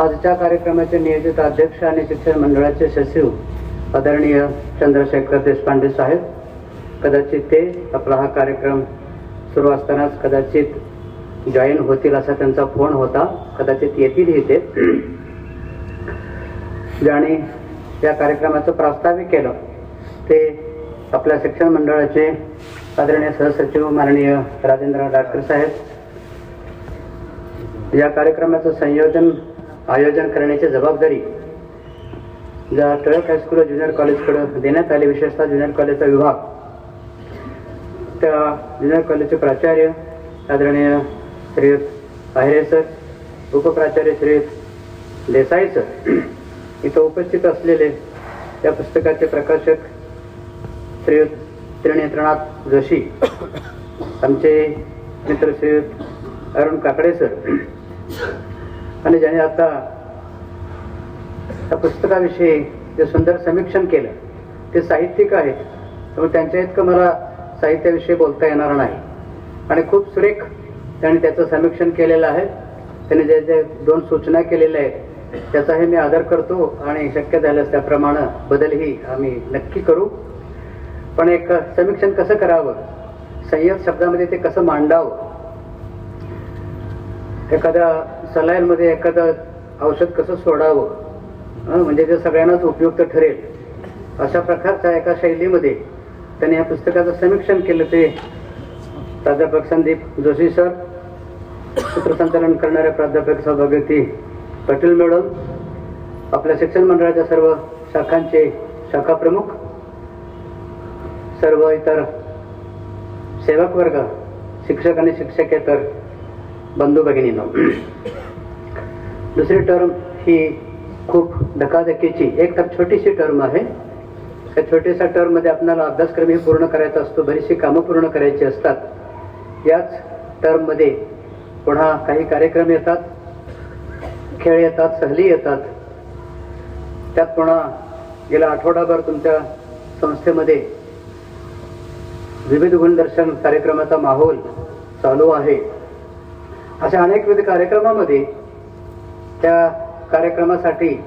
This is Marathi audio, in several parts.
आजच्या कार्यक्रमाचे नियोजित अध्यक्ष आणि शिक्षण मंडळाचे सचिव आदरणीय चंद्रशेखर देशपांडे साहेब कदाचित ते आपला हा कार्यक्रम सुरू असतानाच कदाचित जॉईन होतील असा त्यांचा फोन होता. कदाचित येतीलही ते. ज्याने या कार्यक्रमाचं प्रास्ताविक केलं ते आपल्या शिक्षण मंडळाचे आदरणीय सहसचिव माननीय राजेंद्र डाटकर साहेब या कार्यक्रमाचं संयोजन आयोजन करण्याची जबाबदारी ज्या टिळक हायस्कूल ज्युनियर कॉलेजकडं देण्यात आली विशेषतः ज्युनियर कॉलेजचा विभाग. त्या ज्युनियर कॉलेजचे प्राचार्य आदरणीय श्री आहिरे सर उपप्राचार्य श्री देसाई सर इथं उपस्थित असलेले या पुस्तकाचे प्रकाशक श्री त्रिनेत्रनाथ जोशी आमचे मित्र श्री अरुण काकडे सर आणि ज्याने आता त्या पुस्तकाविषयी जे सुंदर समीक्षण केलं ते साहित्यिक आहेत त्यामुळे त्यांच्या इतकं मला साहित्याविषयी बोलता येणार नाही. आणि खूप सुरेख त्यांनी त्याचं समीक्षण केलेलं आहे. त्यांनी जे जे दोन सूचना केलेल्या आहेत त्याचाही मी आदर करतो आणि शक्य झाल्यास त्याप्रमाणे बदलही आम्ही नक्की करू. पण एक समीक्षण कसं करावं? संयत शब्दामध्ये ते कसं मांडावं? एखाद्या सलाईनमध्ये एखादं औषध कसं सोडावं? म्हणजे ते सगळ्यांनाच उपयुक्त ठरेल. अशा प्रकारच्या एका शैलीमध्ये त्यांनी या पुस्तकाचं समीक्षण केलं ते प्राध्यापक संदीप जोशी सर सूत्रसंचालन करणाऱ्या प्राध्यापक सभागती पटेल मॅडम आपल्या शिक्षण मंडळाच्या सर्व शाखांचे शाखा प्रमुख सर्व इतर सेवक वर्ग शिक्षक आणि शिक्षकेतर बंधू भगिनींनो दुसरी टर्म ही खूप धकाधकीची एक तर छोटीशी टर्म आहे. त्या छोट्याशा टर्ममध्ये आपल्याला अभ्यासक्रमही पूर्ण करायचा असतो बरीचशी कामं पूर्ण करायची असतात. याच टर्ममध्ये पुन्हा काही कार्यक्रम येतात खेळ येतात सहली येतात. त्यात पुन्हा गेला आठवडाभर तुमच्या संस्थेमध्ये विविध गुणदर्शन कार्यक्रमाचा माहोल चालू आहे. अशा अनेकविध कार्यक्रमामध्ये त्या कार्यक्रमासाठी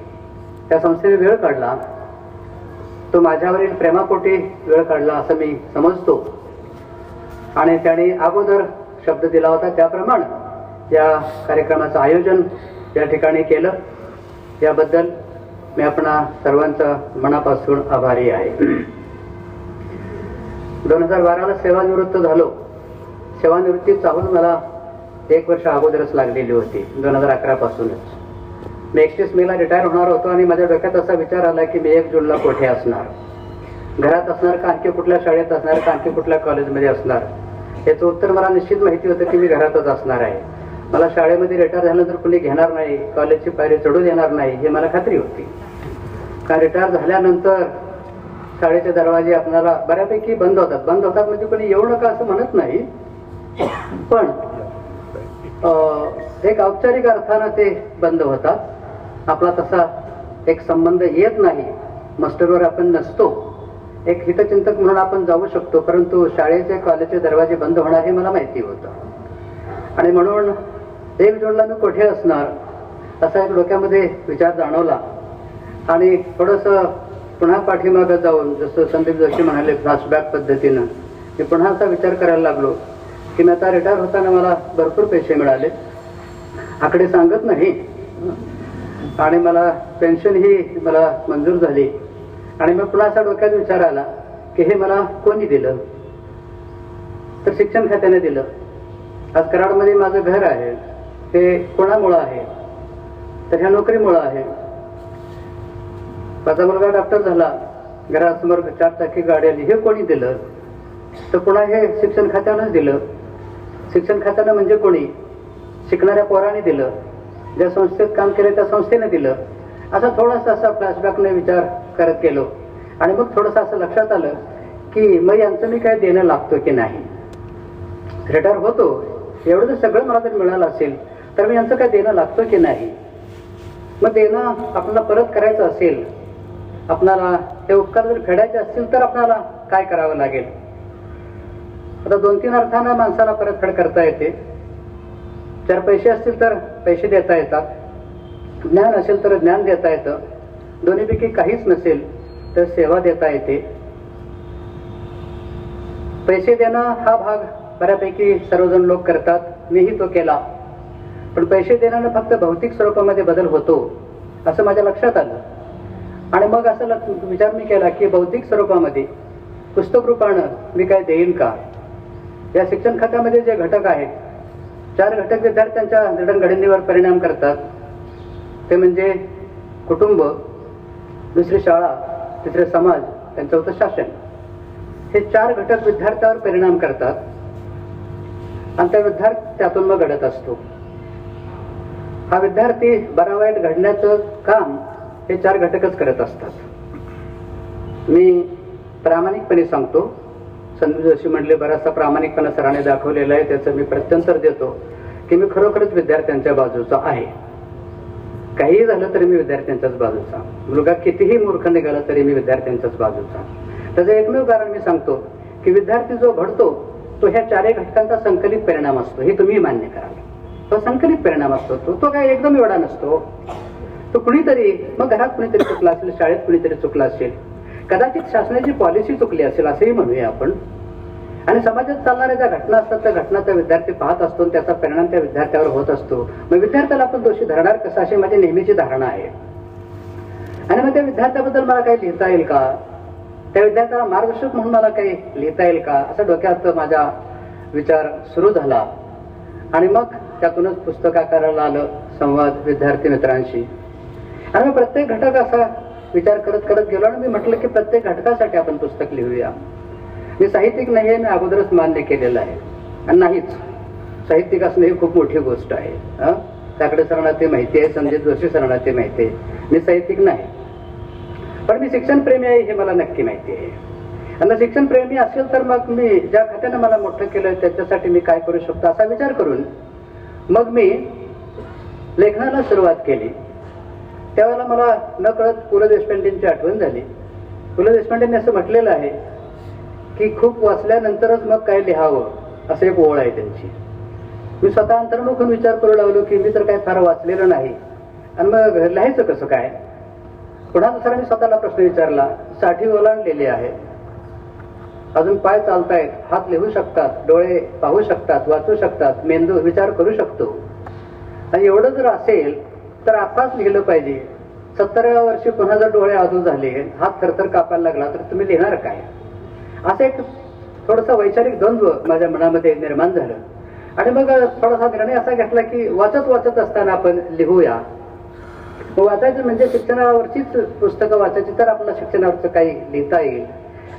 त्या संस्थेने वेळ काढला. तो माझ्यावरील प्रेमापोटी वेळ काढला असं मी समजतो. आणि त्याने अगोदर शब्द दिला होता त्याप्रमाणे या कार्यक्रमाचं आयोजन या ठिकाणी केलं. याबद्दल मी आपणा सर्वांचा मनापासून आभारी आहे. दोन हजार बाराला सेवानिवृत्त झालो. सेवानिवृत्ती चाहून मला एक वर्ष अगोदरच लागलेली होती दोन हजार अकरा पासूनच. मी एकतीस मेला रिटायर होणार होतो आणि माझ्या डोक्यात असा विचार आला की मी एक जूनला कोठे असणार. घरात असणार का आणखी कुठल्या शाळेत असणार का आणखी कुठल्या कॉलेजमध्ये असणार? याचं उत्तर मला निश्चित माहिती होतं की मी घरातच असणार आहे. मला शाळेमध्ये रिटायर झाल्यानंतर कुणी घेणार नाही कॉलेजची पायरी चढू देणार नाही हे मला खात्री होती. का रिटायर झाल्यानंतर शाळेचे दरवाजे आपल्याला बऱ्यापैकी बंद होतात. बंद होतात म्हणजे कोणी येऊ नका असं म्हणत नाही. पण एक औपचारिक अर्थानं ते बंद होतात. आपला तसा एक संबंध येत नाही. मास्टरवर आपण नसतो. एक हितचिंतक म्हणून आपण जाऊ शकतो परंतु शाळेचे कॉलेजचे दरवाजे बंद होणार हे मला माहिती होतं. आणि म्हणून एक जूनला मी कुठे असणार असा एक डोक्यामध्ये विचार जाणवला. आणि थोडस पुन्हा पाठीमागं जाऊन जसं संदीप जोशी म्हणाले फ्लॅशबॅक पद्धतीनं मी पुन्हा असा विचार करायला लागलो. की मी आता रिटायर होताना मला भरपूर पैसे मिळाले. आकडे सांगत नाही. आणि मला पेन्शन ही मला मंजूर झाली. आणि मग पुन्हा असा डोक्यात विचार आला की हे मला कोणी दिलं? तर शिक्षण खात्याने दिलं. आज कराडमध्ये माझं घर आहे. हे कोणामुळं आहे? तर ह्या नोकरीमुळं आहे. माझा मुलगा डॉक्टर झाला. घरासमोर चार चाकी गाडी आली हे कोणी दिलं? तर पुन्हा हे शिक्षण खात्यानंच दिलं. शिक्षण खात्यानं म्हणजे कोणी? शिकणाऱ्या पोराने दिलं. ज्या संस्थेत काम केलं त्या संस्थेने दिलं. असा थोडासा असा फ्लॅशबॅकने विचार करत गेलो. आणि मग थोडंसं असं लक्षात आलं की मग यांचं मी काय देणं लागतो की नाही? रिटायर होतो. एवढं जर सगळं मला जर मिळालं असेल तर मी यांचं काय देणं लागतो की नाही? मग देणं आपल्याला परत करायचं असेल आपणाला हे उपकार जर फेडायचे असतील तर आपल्याला काय करावं लागेल? आता दोन तीन अर्थानं माणसाला परतफेड करता येते. जर पैसे असतील तर पैसे देता येतात. ज्ञान असेल तर ज्ञान देता येतं. दोन्हीपैकी काहीच नसेल तर सेवा देता येते. पैसे देणं हा भाग बऱ्यापैकी सर्वजण लोक करतात. मीही तो केला. पण पैसे देण्यानं फक्त भौतिक स्वरूपामध्ये बदल होतो असं माझ्या लक्षात आलं. आणि मग असं विचार मी केला की भौतिक स्वरूपामध्ये पुस्तक रूपानं मी काय देईन का? या शिक्षण खात्यामध्ये जे घटक आहेत चार घटक विद्यार्थ्यांच्या जडणघडणीवर परिणाम करतात. ते म्हणजे कुटुंब दुसरी शाळा तिसरे समाज आणि चौथं शासन. हे चार घटक विद्यार्थ्यावर परिणाम करतात. आणि त्या विद्यार्थी त्यातून मग घडत असतो. हा विद्यार्थी बरा वाईट घडण्याचं काम हे चार घटकच करत असतात. मी प्रामाणिकपणे सांगतो. संजू जोशी म्हणले बराचसा प्रामाणिकपणा सराने दाखवलेला आहे त्याचं मी प्रत्युत्तर देतो की मी खरोखरच विद्यार्थ्यांच्या बाजूचा आहे. काहीही झालं तरी मी विद्यार्थ्यांच्याच बाजूचा. मुलगा कितीही मूर्ख निघाला तरी मी विद्यार्थ्यांच्याच बाजूचा. त्याचं एकमेव कारण मी सांगतो की विद्यार्थी जो घडतो तो ह्या चारही घटकांचा संकलित परिणाम असतो. हे तुम्ही मान्य कराल तो संकलित परिणाम असतो. तो तो काय एकदम एवढा नसतो. तो कुणीतरी मग घरात कुणीतरी चुकला असेल शाळेत कुणीतरी चुकला असेल कदाचित शासनाची पॉलिसी चुकली असेल असंही म्हणूया आपण. आणि समाजात चालणाऱ्या ज्या घटना असतात त्या घटना त्या विद्यार्थी पाहत असतो आणि त्याचा परिणाम त्या विद्यार्थ्यावर होत असतो. मग विद्यार्थ्याला आपण दोषी धरणार कसं? अशी माझी नेहमीची धारणा आहे. आणि मग त्या विद्यार्थ्याबद्दल मला काही लिहिता येईल का? त्या विद्यार्थ्याला मार्गदर्शक म्हणून मला काही लिहिता येईल का? असं डोक्यात माझा विचार सुरू झाला. आणि मग त्यातूनच पुस्तकाकाराला आलं संवाद विद्यार्थी मित्रांशी. आणि मग प्रत्येक घटक असा विचार करत करत गेलो आणि मी म्हटलं की प्रत्येक घटकासाठी आपण पुस्तक लिहूया. मी साहित्यिक नाही आहे मी अगोदरच मान्य केलेलं आहे. आणि नाहीच. साहित्यिक असणं ही खूप मोठी गोष्ट आहे. हं? त्याकडे सरांना ते माहिती आहे संजय जोशी सरांना ते माहिती आहे. मी साहित्यिक नाही. पण मी शिक्षण प्रेमी आहे हे मला नक्की माहिती आहे. आणि शिक्षण प्रेमी असेल तर मग मी ज्या खात्यानं मला मोठं केलं त्याच्यासाठी मी काय करू शकतो असा विचार करून मग मी लेखनाला सुरुवात केली. त्यावेळेला मला न कळत पु ल देशपांडेंची आठवण झाली. पु ल देशपांडेंनी असं म्हटलेलं आहे की खूप वाचल्यानंतरच मग काय लिहावं असं एक ओळ आहे त्यांची. मी स्वतः अंतर्मुखून विचार करू लागलो की मी तर काय फार वाचलेलं नाही. आणि मग लिहायचं कसं काय? पुन्हा दुसरा मी स्वतःला प्रश्न विचारला साठी ओलांडलेली आहे. अजून पाय चालतायत हात लिहू शकतात डोळे पाहू शकतात वाचू शकतात मेंदू विचार करू शकतो. आणि एवढं जर असेल तर आताच लिहिलं पाहिजे. सत्तराव्या वर्षी पुन्हा जर डोळे आजू झाले हात थरथर कापायला लागला तर तुम्ही लिहिणार काय? असं एक थोडंसं वैचारिक द्वंद्व माझ्या मनामध्ये निर्माण झालं. आणि मग थोडासा निर्णय असा घेतला की वाचत वाचत असताना आपण लिहूया. वाचायचं म्हणजे शिक्षणावरचीच पुस्तकं वाचायची तर आपल्याला शिक्षणावरचं काही लिहिता येईल.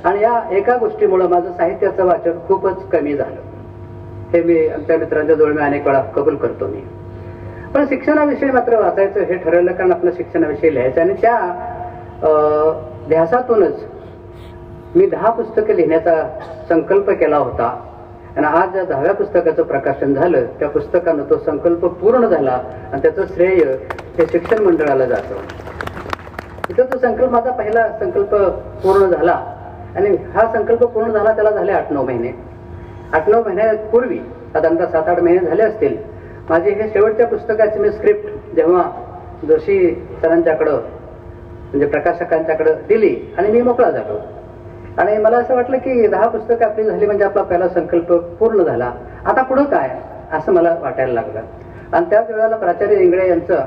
आणि या एका गोष्टीमुळं माझं साहित्याचं वाचन खूपच कमी झालं. हे मी आमच्या मित्रांच्या जवळ मी अनेक वेळा कबूल करतो मी. पण शिक्षणाविषयी मात्र वाचायचं हे ठरवलं कारण आपलं शिक्षणाविषयी लिहायचं आणि त्या ध्यासातूनच मी दहा पुस्तकं लिहिण्याचा संकल्प केला होता. आणि आज ज्या दहाव्या पुस्तकाचं प्रकाशन झालं त्या पुस्तकानं तो संकल्प पूर्ण झाला आणि त्याचं श्रेय हे शिक्षण मंडळाला जातं. इथं तो संकल्प माझा पहिला संकल्प पूर्ण झाला. आणि हा संकल्प पूर्ण झाला त्याला झाले आठ नऊ महिने. आठ नऊ महिन्यापूर्वी साधारणतः सात आठ महिने झाले असतील माझे हे शेवटच्या पुस्तकाची मी स्क्रिप्ट जेव्हा जोशी सरांच्याकडं म्हणजे प्रकाशकांच्याकडं दिली आणि मी मोकळा झालो. आणि मला असं वाटलं की दहा पुस्तकं आपली झाली म्हणजे आपला पहिला संकल्प पूर्ण झाला. आता पुढं काय? असं मला वाटायला लागलं. आणि त्याच वेळेला प्राचार्य इंगळे यांचं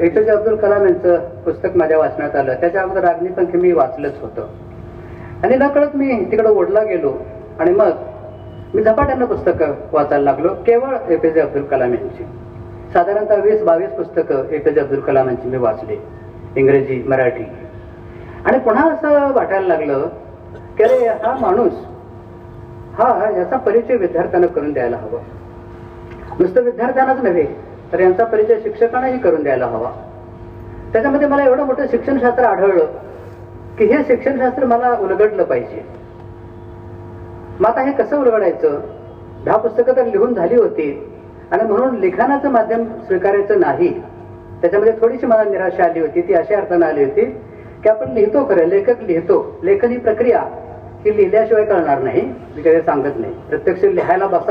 ए जे अब्दुल कलाम यांचं पुस्तक माझ्या वाचण्यात आलं. त्याच्या अगोदर अग्निपंख मी वाचलंच होतं. आणि नकळत मी तिकडं ओढला गेलो. आणि मग मी झपाट्यानं पुस्तकं वाचायला लागलो. केवळ ए पी जे अब्दुल कलाम यांची. साधारणतः वीस बावीस पुस्तकं ए पी जे अब्दुल कलाम यांची मी वाचली. इंग्रजी मराठी. आणि पुन्हा असं वाटायला लागलं की अरे हा माणूस हा याचा परिचय विद्यार्थ्यांना करून द्यायला हवा. नुसतं विद्यार्थ्यांनाच नव्हे तर यांचा परिचय शिक्षकांनाही करून द्यायला हवा. त्याच्यामध्ये मला एवढं मोठं शिक्षणशास्त्र आढळलं की हे शिक्षणशास्त्र मला उलगडलं पाहिजे. मग आता हे कसं उलगडायचं? दहा पुस्तकं तर लिहून झाली होती. आणि म्हणून लिखाणाचं माध्यम स्वीकारायचं नाही. त्याच्यामध्ये थोडीशी मला निराशा आली होती ती अशा अर्थानं आली होती की आपण लिहितो खरं लेखक लिहितो. लेखन ही प्रक्रिया ही लिहिल्याशिवाय कळणार नाही. मी काही सांगत नाही. प्रत्यक्ष लिहायला बसत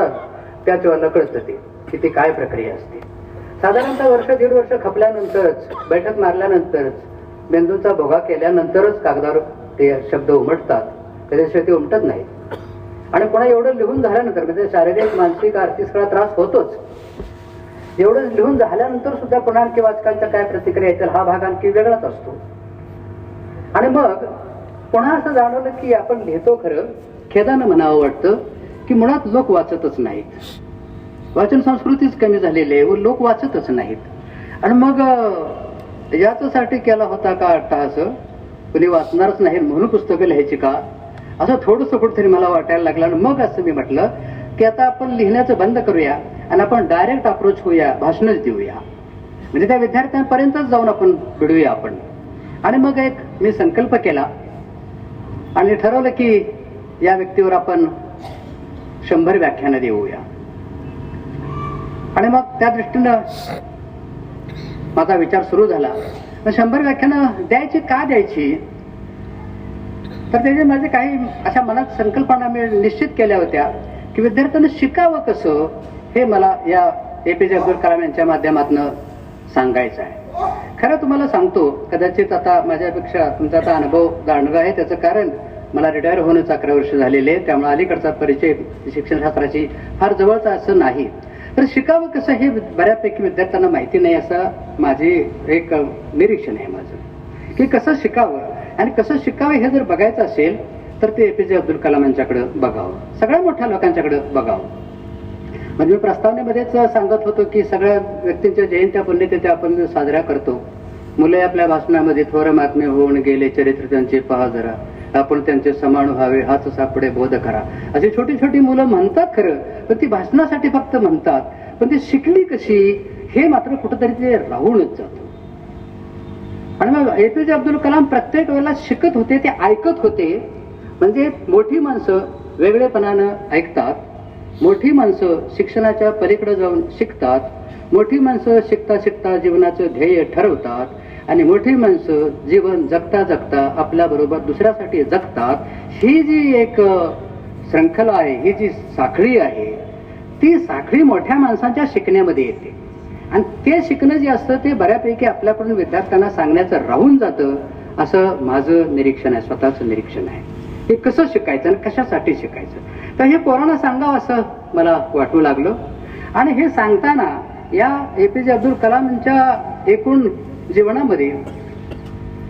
त्याशिवाय वेळेला कळतं ते की ती काय प्रक्रिया असते. साधारणतः वर्ष दीड वर्ष खपल्यानंतरच बैठक मारल्यानंतरच मेंदूचा भोगा केल्यानंतरच कागदावर ते शब्द उमटतात. त्याच्याशिवाय ते उमटत नाही आणि पुन्हा एवढं लिहून झाल्यानंतर म्हणजे शारीरिक मानसिक आर्थिक सगळा त्रास होतोच. एवढं लिहून झाल्यानंतर सुद्धा पुन्हा आणखी वाचकांच्या काय प्रतिक्रिया येतील हा भाग आणखी वेगळाच असतो. आणि मग पुन्हा असं जाणवलं की आपण लिहितो खरं खेदानं म्हणावं वाटतं की मुळात लोक वाचतच नाहीत. वाचन संस्कृतीच कमी झालेली आहे व लोक वाचतच नाहीत. आणि मग अं, याच्यासाठी केला होता का अट्टाहास? कुणी वाचणारच नाही म्हणून पुस्तकं लिहायची का? असं थोडंसं कुठेतरी मला वाटायला लागलं. आणि मग असं मी म्हटलं की आता आपण लिहिण्याचं बंद करूया आणि आपण डायरेक्ट अप्रोच होऊया भाषणच देऊया. म्हणजे त्या विद्यार्थ्यांपर्यंतच जाऊन आपण भिडूया आपण. आणि मग एक मी संकल्प केला आणि ठरवलं की या व्यक्तीवर आपण शंभर व्याख्यानं देऊया. आणि मग त्या दृष्टीनं माझा विचार सुरू झाला. शंभर व्याख्यानं द्यायची का द्यायची? तर त्याचे माझे काही अशा मनात संकल्पना मी निश्चित केल्या होत्या की विद्यार्थ्यांना शिकावं कसं हे मला या ए पी जे अब्दुल कलाम यांच्या माध्यमातून सांगायचं आहे. खरं तुम्हाला सांगतो कदाचित आता माझ्यापेक्षा तुमचा आता अनुभव जाणणार आहे. त्याचं कारण मला रिटायर होण्याचं अकरा वर्ष झालेले आहे त्यामुळे अलीकडचा परिचय शिक्षणशास्त्राची फार जवळचा असं नाही. तर शिकावं कसं हे बऱ्यापैकी विद्यार्थ्यांना माहिती नाही असं माझी एक निरीक्षण आहे माझं. की कसं शिकावं? आणि कसं शिकावं हे जर बघायचं असेल तर ते एपीजे अब्दुल कलाम यांच्याकडे बघावं. सगळ्या मोठ्या लोकांच्याकडे बघावं. म्हणजे मी प्रस्तावनेमध्येच सांगत होतो की सगळ्या व्यक्तींच्या जयंत्या पुण्यतिथ्या आपण साजऱ्या करतो. मुले आपल्या भाषणामध्ये थोर मात्मे होऊन गेले चरित्र त्यांचे पहा जरा. आपण त्यांचे समान व्हावे हाच सापडे बोध करा. अशी छोटी छोटी मुलं म्हणतात खरं पण ती भाषणासाठी फक्त म्हणतात. पण ती शिकली कशी हे मात्र कुठंतरी ते राहूनच जातं. आणि मग ए पी जे अब्दुल कलाम प्रत्येक वेळेला शिकत होते ते ऐकत होते. म्हणजे मोठी माणसं वेगळेपणानं ऐकतात. मोठी माणसं शिक्षणाच्या पलीकडे जाऊन शिकतात. मोठी माणसं शिकता शिकता जीवनाचं ध्येय ठरवतात. आणि मोठी माणसं जीवन जगता जगता आपल्या बरोबर दुसऱ्यासाठी जगतात. ही जी एक श्रंखला आहे ही जी साखळी आहे ती साखळी मोठ्या माणसांच्या शिकण्यामध्ये येते. आणि ते शिकणं जे असतं ते बऱ्यापैकी आपल्याकडून विद्यार्थ्यांना सांगण्याचं राहून जातं असं माझं निरीक्षण आहे स्वतःचं निरीक्षण आहे. हे कसं शिकायचं आणि कशासाठी शिकायचं? तर हे पोरांना सांगावं असं मला वाटू लागलं. आणि हे सांगताना या ए पी जे अब्दुल कलाम यांच्या एकूण जीवनामध्ये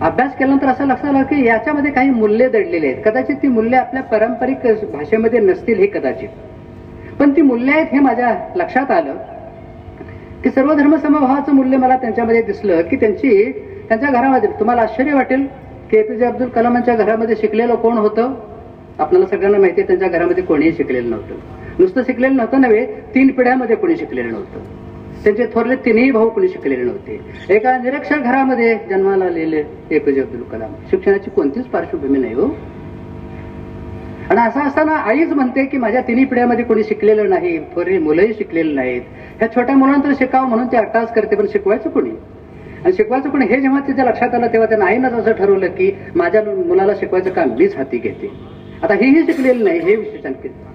अभ्यास केल्यानंतर असं लक्षात आलं की याच्यामध्ये काही मूल्य दडलेली आहेत. कदाचित ती मूल्य आपल्या पारंपरिक भाषेमध्ये नसतील हे कदाचित. पण ती मूल्य आहेत हे माझ्या लक्षात आलं. की सर्व धर्मसमभावाचं मूल्य मला त्यांच्यामध्ये दिसलं की त्यांची त्यांच्या घरामध्ये तुम्हाला आश्चर्य वाटेल की एपीजे अब्दुल कलामांच्या घरामध्ये शिकलेलं कोण होतं? आपल्याला सगळ्यांना माहिती आहे त्यांच्या घरामध्ये कोणीही शिकलेलं नव्हतं. नुसतं शिकलेलं नव्हतं नव्हे तीन पिढ्यामध्ये कोणी शिकलेलं नव्हतं. त्यांचे थोरले तिन्ही भाऊ कोणी शिकलेले नव्हते. एका निरक्षर घरामध्ये जन्माला आलेले एपीजे अब्दुल कलाम. शिक्षणाची कोणतीच पार्श्वभूमी नाही हो. आणि असं असताना आईच म्हणते की माझ्या तिन्ही पिढ्यामध्ये कोणी शिकलेलं नाही थोरी मुलंही शिकलेली नाहीत. ह्या छोट्या मुलांना शिकावं म्हणून ते अट्टास करते पण शिकवायचं कोणी? आणि शिकवायचं कोणी? हे जेव्हा तिच्या लक्षात आलं तेव्हा त्या आईनंच असं ठरवलं की माझ्या मुलाला शिकवायचं काम मीच हाती घेते. आता हेही शिकलेलं नाही हे विशेषण केलं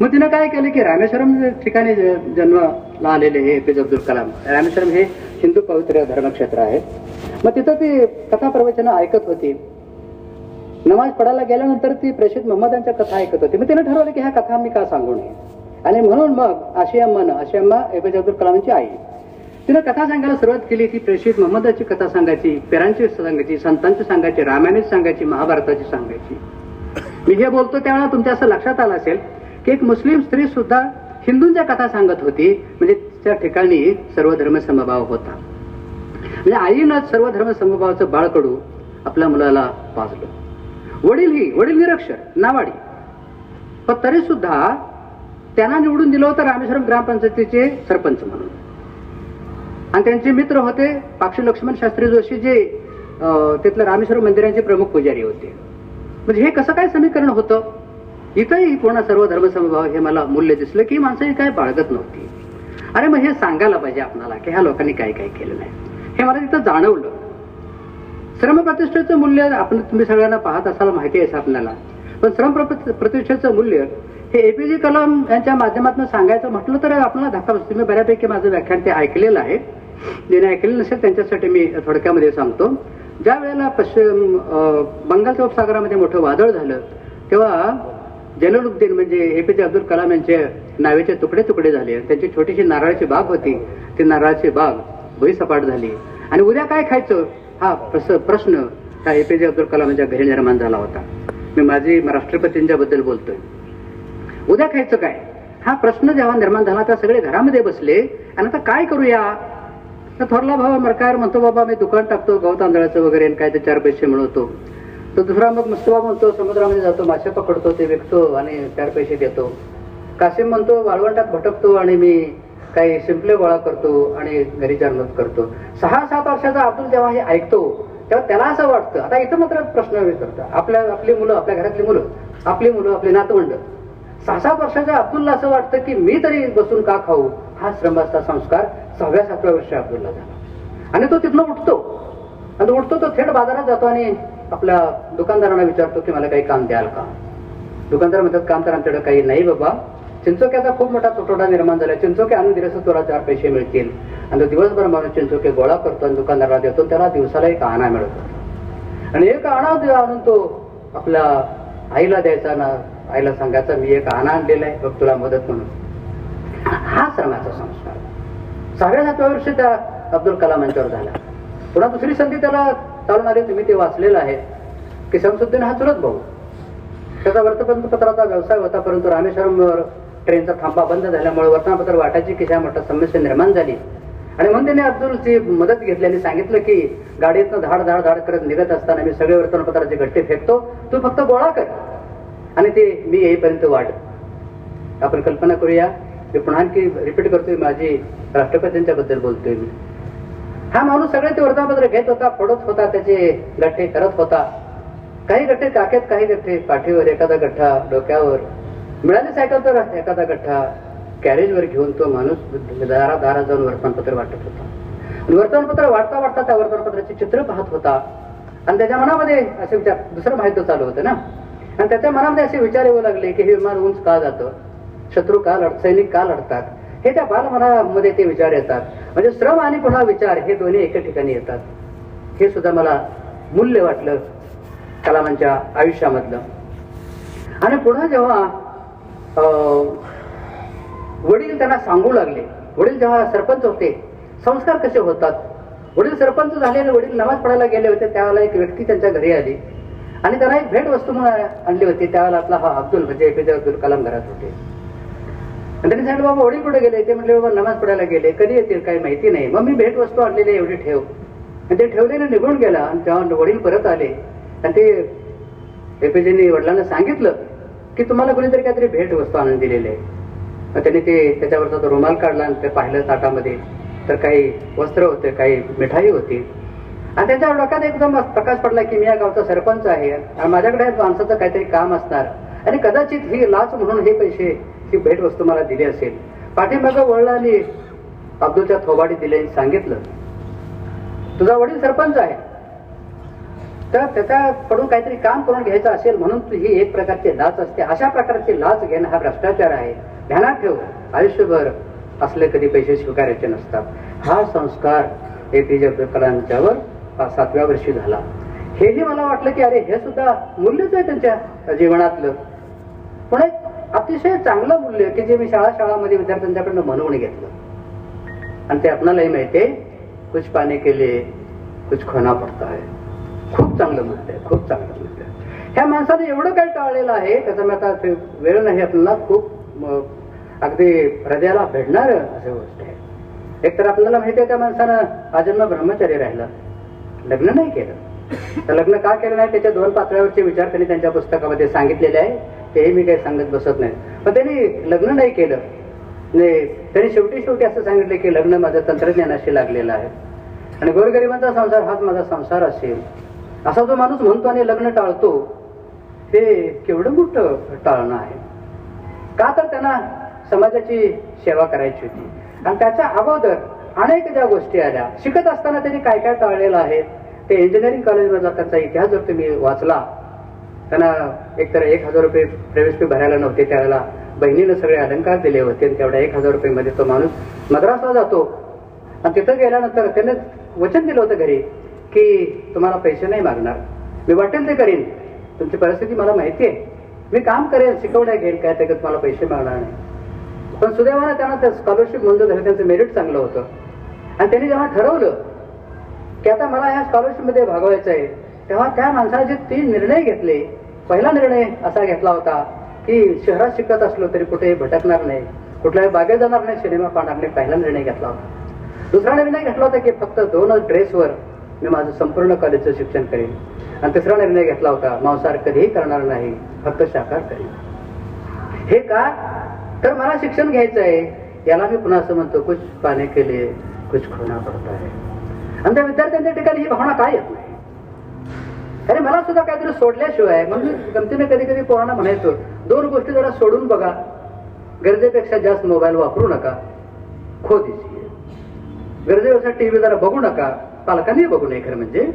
मग तिनं काय केलं की रामेश्वरम ठिकाणी ज- जन्माला आलेले हे एपीजे अब्दुल कलाम. रामेश्वरम हे हिंदू पवित्र धर्मक्षेत्र आहे. मग तिथं ती कथा प्रवचनं ऐकत होती. नमाज पडायला गेल्यानंतर ती प्रेषित महम्मदांच्या कथा ऐकत होती. मग तिने ठरवलं की ह्या कथा मी का सांगू नये? आणि म्हणून मग आशियाम्मानं आशियाम्मा एपीजे अब्दुल कलामांची आई. तिनं कथा सांगायला सुरुवात केली. की प्रेषित मोहम्मदाची कथा सांगायची पेरांची सांगायची संतांची सांगायची रामायणाची सांगायची महाभारताची सांगायची. मी हे बोलतो त्यावेळेला तुमच्या असं लक्षात आलं असेल की एक मुस्लिम स्त्री सुद्धा हिंदूंच्या कथा सांगत होती. म्हणजे त्या ठिकाणी सर्वधर्म समभाव होता. म्हणजे आईनं सर्व धर्म समभावाचं बाळकडू आपल्या मुलाला पाजलं. वडील ही वडील निरक्षर नावाडी. पण तरी सुद्धा त्यांना निवडून दिलं होतं रामेश्वरम ग्रामपंचायतीचे सरपंच म्हणून. आणि त्यांचे मित्र होते पाक्षी लक्ष्मण शास्त्री जोशी जे तिथलं रामेश्वर मंदिरांचे प्रमुख पुजारी होते. म्हणजे हे कसं काय समीकरण होतं? इथंही पूर्ण सर्व धर्मसमभाव हे मला मूल्य दिसलं की माणसं ही काय बाळगत नव्हती. अरे मग हे सांगायला पाहिजे आपणाला की ह्या लोकांनी काय काय केलं नाही. हे मला तिथं जाणवलं. श्रम प्रतिष्ठेचं मूल्य आपण तुम्ही सगळ्यांना पाहत असाल माहिती आहे आपल्याला. पण श्रम प्रति- प्रतिष्ठेचं मूल्य हे ए पी जे कलाम यांच्या माध्यमातून सांगायचं म्हटलं तर आपल्याला धक्का बसतो मी बऱ्यापैकी माझं व्याख्यान ते ऐकलेलं आहे. ज्याने ऐकलेलं नसेल त्यांच्यासाठी मी थोडक्यामध्ये सांगतो. ज्या वेळेला पश्चिम बंगालच्या उपसागरामध्ये मोठं वादळ झालं तेव्हा जलालुद्दीन म्हणजे ए पी जे अब्दुल कलाम यांचे नावेचे तुकडे तुकडे झाले. त्यांची छोटीशी नारळाची बाग होती. ती नारळाची बाग भुईसपाट झाली. आणि उद्या काय खायचं? हा प्रस- प्रश्न त्या जे अब्दुल कलाम यांच्या घरी निर्माण झाला होता. मी माझी राष्ट्रपतींच्या बद्दल बोलतोय. उद्या खायचं काय? हा प्रश्न जेव्हा निर्माण झाला तेव्हा सगळे घरामध्ये बसले आणि आता काय करूया? तर थोरला भाऊ मरकार म्हणतो बाबा मी दुकान टाकतो गहू तांदळाचं वगैरे आणि काय ते चार पैसे मिळवतो. तो दुसरा मग मुस्तफा म्हणतो समुद्रामध्ये जातो मासे पकडतो ते विकतो आणि चार पैसे देतो. कासिम म्हणतो वाळवंटात भटकतो आणि मी काही शिंपले गोळा करतो आणि घरी मदत करतो. सहा सात वर्षाचा अब्दुल जेव्हा हे ऐकतो तेव्हा त्याला असं वाटतं आता इथं मात्र प्रश्न विचारतो. आपल्या आपली मुलं आपल्या घरातली मुलं आपली मुलं आपली नातवंड. सहा सात वर्षाच्या अब्दुलला असं वाटतं की मी तरी बसून का खाऊ? हा श्रमाचा संस्कार सहाव्या सातव्या वर्षी अब्दुलला झाला. आणि तो तिथनं उठतो. आणि उठतो तो थेट बाजारात जातो आणि आपल्या दुकानदारांना विचारतो की मला काही काम द्याल का? दुकानदार म्हणतात काम तर आमच्याकडे काही नाही बाबा. चिंचोक्याचा खूप मोठा तुटवडा निर्माण झाला. चिंचोके आणून दिले असं तुला चार पैसे मिळतील. आणि तो दिवसभर माणूस चिंचोके गोळा करतो आणि दुकानदाराला देतो. त्याला दिवसाला एक आणा मिळतो. आणि एक आणा आणून तो आपल्या आईला द्यायचा ना आईला सांगायचा मी एक आणा आणलेला आहे बघ तुला मदत म्हणून. हा श्रमाचा संस्कार. सहाव्या सातव्या वर्षी त्या अब्दुल कलाम यांच्यावर झाला. पुन्हा दुसरी संधी त्याला चालून आली. तुम्ही ते वाचलेलं आहे. की शमसुद्दीन हा चुलत भाऊ. त्याचा वर्तमानपत्राचा व्यवसाय होता परंतु रामेश्वरमवर ट्रेनचा थांबा बंद झाल्यामुळे वर्तमानपत्र वाटायची की ज्या मोठा समस्या निर्माण झाली. आणि म्हणून त्यांनी अब्दुलची मदत घेतली आणि सांगितलं की गाडीतनं धाड धाड धाड करत निघत असताना मी सगळे वर्तमानपत्राचे गट्टे फेकतो तू फक्त गोळा कर. आणि ते मी येईपर्यंत वाट आपण कल्पना करूया. मी पुन्हा आणखी रिपीट करतोय माझी राष्ट्रपतींच्या बद्दल बोलतोय मी. हा माणूस सगळे ते वर्तमानपत्र घेत होता फोडत होता त्याचे गठ्ठे करत होता. काही गठ्ठे काकेत काही गठ्ठे पाठीवर एखादा गठ्ठा डोक्यावर. मिळाले सायकलचा तर एखादा गठ्ठा कॅरेजवर घेऊन तो माणूस दारा दारा जाऊन वर्तमानपत्र वाटत होता. वर्तमानपत्र वाटता वाटता त्या वर्तमानपत्राचे चित्र पाहत होता. आणि त्याच्या मनामध्ये असे विचार दुसरं माहिती चालू होतं ना. आणि त्याच्या मनामध्ये असे विचार येऊ लागले की हे विमान उंच का जातं? शत्रू का लढ सैनिक का लढतात? हे त्या बालमनामध्ये ते विचार येतात. म्हणजे श्रम आणि पुन्हा विचार हे दोन्ही एका ठिकाणी येतात. हे सुद्धा मला मूल्य वाटलं कलामांच्या आयुष्यामधलं. आणि पुन्हा जेव्हा वडील त्यांना सांगू लागले. वडील जेव्हा सरपंच होते संस्कार कसे होतात? वडील सरपंच झाले आणि वडील नमाज पडायला गेले होते त्यावेळेला एक व्यक्ती त्यांच्या घरी आली. आणि त्यांना एक भेट वस्तू म्हणून आणली होती त्यावेळेला आपला हा अब्दुल म्हणजे एपीजे अब्दुल कलाम घरात होते. आणि त्यांनी सांगितलं बाबा वडील कुठे गेले? ते म्हणले बाबा नमाज पडायला गेले कधी येतील काही माहिती नाही. मग मी भेट वस्तू आणलेली आहे, एवढी ठेव. आणि ते ठेवलेले निघून गेला आणि जेव्हा वडील परत आले. आणि ते एपीजेनी वडिलांना सांगितलं की तुम्हाला कोणीतरी काहीतरी भेट वस्तू आणून दिलेली आहे. मग त्यांनी ते त्याच्यावरचा तो रुमाल काढला आणि ते पाहिलं ताटामध्ये. तर काही वस्त्र होते काही मिठाई होती. आणि त्याच्या डोक्यात एकदम प्रकाश पडला की मी या गावचा सरपंच आहे. आणि माझ्याकडे माणसाचं काहीतरी काम असणार. आणि कदाचित ही लाच म्हणून हे पैसे ही भेट वस्तू मला दिली असेल. पाठीमागं वळला आणि अब्दुलच्या थोबाडी दिले सांगितलं. तुझा वडील सरपंच आहे. तर त्याच्याकडून काहीतरी काम करून घ्यायचं असेल म्हणून ही एक प्रकारची लाच असते. अशा प्रकारची लाच घेणं हा भ्रष्टाचार आहे. ध्यानात ठेव. आयुष्यभर असले कधी पैसे स्वीकारायचे नसतात. हा संस्कार ए पी जे अब्दुल कलामच्यावर सातव्या वर्षी झाला. हेही मला वाटलं की अरे हे सुद्धा मूल्यच आहे त्यांच्या जीवनातलं. पण एक अतिशय चांगलं मूल्य की जे मी शाळा शाळामध्ये विद्यार्थ्यांच्याकडनं म्हणवून घेतलं. आणि ते आपणालाही माहिती कुछ पाने के लिए कुछ खोना पडता आहे खूप चांगलं मूल्य आहे खूप चांगलं मूल्य आहे. ह्या माणसाने एवढं काही टाळलेलं आहे त्याचा मी आता ते वेळ नाही आपल्याला खूप अगदी हृदयाला भेटणार असं गोष्ट आहे. एक तर आपल्याला माहिती आहे त्या माणसानं आजन्म ब्रह्मचारी राहिलं. लग्न नाही केलं. तर लग्न का केलं नाही? त्याच्या दोन पातळ्यावरचे विचार त्यांनी त्यांच्या पुस्तकामध्ये सांगितलेले आहे. तेही मी काही सांगत बसत नाही. पण त्यांनी लग्न नाही केलं. म्हणजे त्यांनी शेवटी शेवटी असं सांगितलं की लग्न माझं तंत्रज्ञानाशी लागलेलं आहे. आणि गोरगरिबांचा संसार हाच माझा संसार असेल. असा जो माणूस म्हणतो आणि लग्न टाळतो ते केवढं मोठं टाळणं आहे. का तर त्यांना समाजाची सेवा करायची होती. आणि त्याच्या अगोदर अनेक ज्या गोष्टी आल्या. शिकत असताना त्यांनी काय काय टाळलेलं आहे? ते इंजिनिअरिंग कॉलेजमधला त्यांचा इतिहास जर तुम्ही वाचला त्यांना एकतर एक हजार रुपये प्रवेश फी भरायला नव्हते त्यावेळेला बहिणीनं सगळे अलंकार दिले होते आणि तेवढ्या एक हजार रुपये मध्ये तो माणूस मद्रासला जातो. आणि तिथं गेल्यानंतर त्याने वचन दिलं होतं घरी. की तुम्हाला पैसे नाही मागणार. मी वाटेल ते करीन. तुमची परिस्थिती मला माहिती आहे. मी काम करेन शिकवण्या घेईन काय ते तुम्हाला पैसे मागणार नाही. पण सुदैवानं त्यांना त्या स्कॉलरशिप मंजूर झाली त्यांचं मेरिट चांगलं होतं. आणि त्यांनी जेव्हा ठरवलं की आता मला ह्या स्कॉलरशिपमध्ये भागवायचं आहे तेव्हा त्या माणसाने जे तीन निर्णय घेतले पहिला निर्णय असा घेतला होता की शहरात शिकत असलो तरी कुठे भटकणार नाही कुठल्याही बागेत जाणार नाही सिनेमा पाहणार नाही पहिला निर्णय घेतला होता. दुसरा निर्णय घेतला होता की फक्त दोनच ड्रेसवर मी माझं संपूर्ण कॉलेजचं शिक्षण करेन. आणि तिसरा निर्णय घेतला होता मांसाहार कधीही करणार नाही फक्त शाकाहार करेन. हे का? तर मला शिक्षण घ्यायचं आहे याला मी पुन्हा असं म्हणतो कुछ पाने के लिए कुछ खोना पडत आहे आणि त्या विद्यार्थ्यांच्या ठिकाणी ही भावना काय येत नाही? अरे मला सुद्धा काहीतरी सोडल्याशिवाय मग मी गमतीने कधी कधी पोरांना म्हणायचो दोन गोष्टी जरा सोडून बघा. गरजेपेक्षा जास्त मोबाईल वापरू नका. खो दिसी गरजेपेक्षा टीव्ही जरा बघू नका. पालकांनी बघू नये खरं म्हणजे.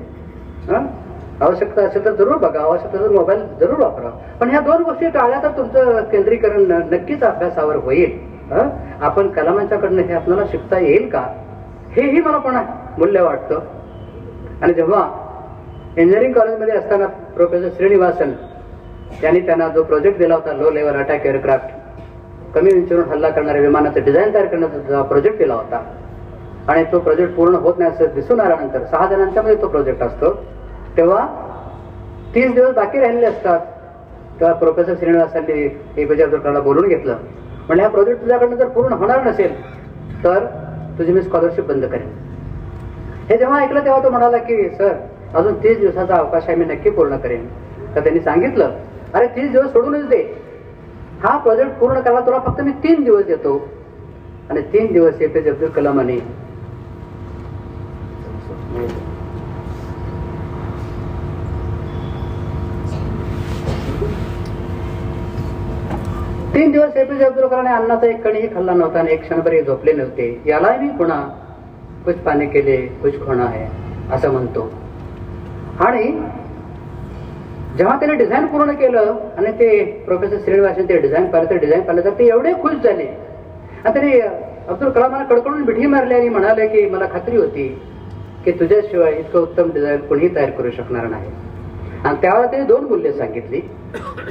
आवश्यकता असेल तर जरूर बघा आवश्यकता तर मोबाईल जरूर वापरा. पण ह्या दोन गोष्टी टाळल्या तर तुमचं केंद्रीकरण नक्कीच अभ्यासावर होईल. आपण कलामांच्याकडनं हे आपल्याला शिकता येईल का? हेही मला पण मूल्य वाटतं. आणि जेव्हा इंजिनिअरिंग कॉलेजमध्ये असताना प्रोफेसर श्रीनिवासन यांनी त्यांना जो प्रोजेक्ट दिला होता लो लेवल अटॅक एअरक्राफ्ट कमी उंचीवरून हल्ला करणाऱ्या विमानाचं डिझाईन तयार करण्याचा प्रोजेक्ट दिला होता आणि तो प्रोजेक्ट पूर्ण होत नाही असं दिसून आल्यानंतर सहा जणांच्या मध्ये तो प्रोजेक्ट असतो. तेव्हा तीस दिवस बाकी राहिलेले असतात. तेव्हा प्रोफेसर श्रीनिवासांनी एपीजे अब्दुल कलामला बोलून घेतलं. म्हणजे हा प्रोजेक्ट तुझ्याकडनं जर पूर्ण होणार नसेल तर तुझी मी स्कॉलरशिप बंद करेन. हे जेव्हा ऐकलं तेव्हा तो म्हणाला की सर अजून तीस दिवसाचा अवकाश आहे मी नक्की पूर्ण करेन. तर त्यांनी सांगितलं अरे तीस दिवस सोडूनच दे. हा प्रोजेक्ट पूर्ण करायला तुला फक्त मी तीन दिवस देतो. आणि तीन दिवस ए पी जे अब्दुल कलामांनी तीन दिवस ए पी जे अब्दुल कलामने अन्नाचा एक कणीही खाल्ला नव्हता आणि एक क्षणभरही झोपले नव्हते. यालाही मी पुन्हा कुछ पाने केले कुछ खुणा आहे असं म्हणतो. आणि जेव्हा त्याने डिझाईन पूर्ण केलं आणि ते प्रोफेसर श्रीनिवासन ते डिझाईन पाहिलं ते डिझाईन पाहिलं तर ते एवढे खुश झाले. आणि त्याने अब्दुल कलामाला कडकडून मिठी मारली आणि म्हणाले की मला खात्री होती. की तुझ्याशिवाय इतकं उत्तम डिझाईन कोणीही तयार करू शकणार नाही. आणि त्यावेळेला त्यांनी दोन मूल्य सांगितली.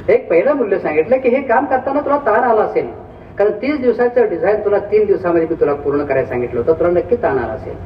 एक पहिलं मूल्य सांगितलं की हे काम करताना तुला ताण आला असेल. कारण तीस दिवसाचं डिझाईन तुला तीन दिवसामध्ये मी तुला पूर्ण करायला सांगितलं होतं. तुला नक्की ताण आला असेल.